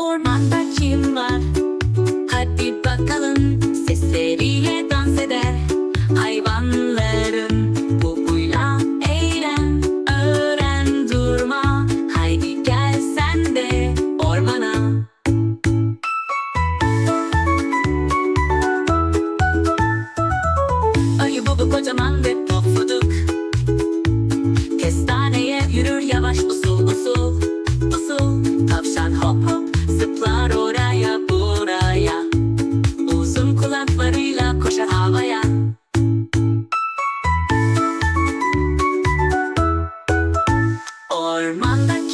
Ormanda kim var? Hadi bakalım sesleriyle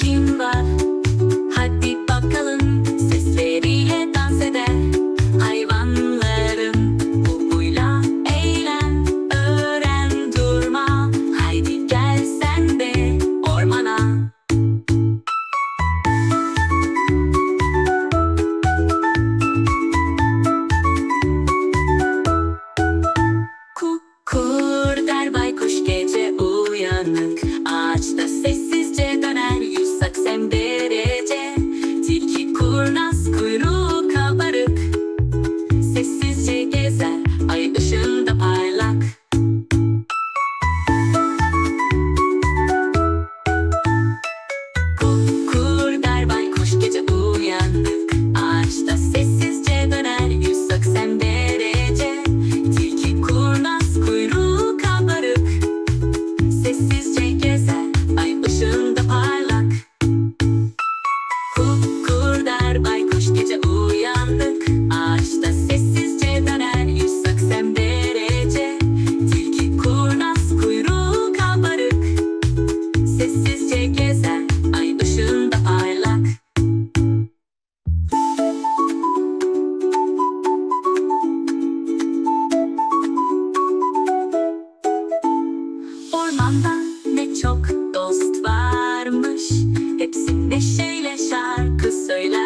kim var? Hadi bakalım sesleriyle dans eder. Hayvanların bubuyla eğlen Öğren durma. Haydi gel sen de ormana. Kukur der baykuş gece uyanık. Neşeyle şarkı söyler.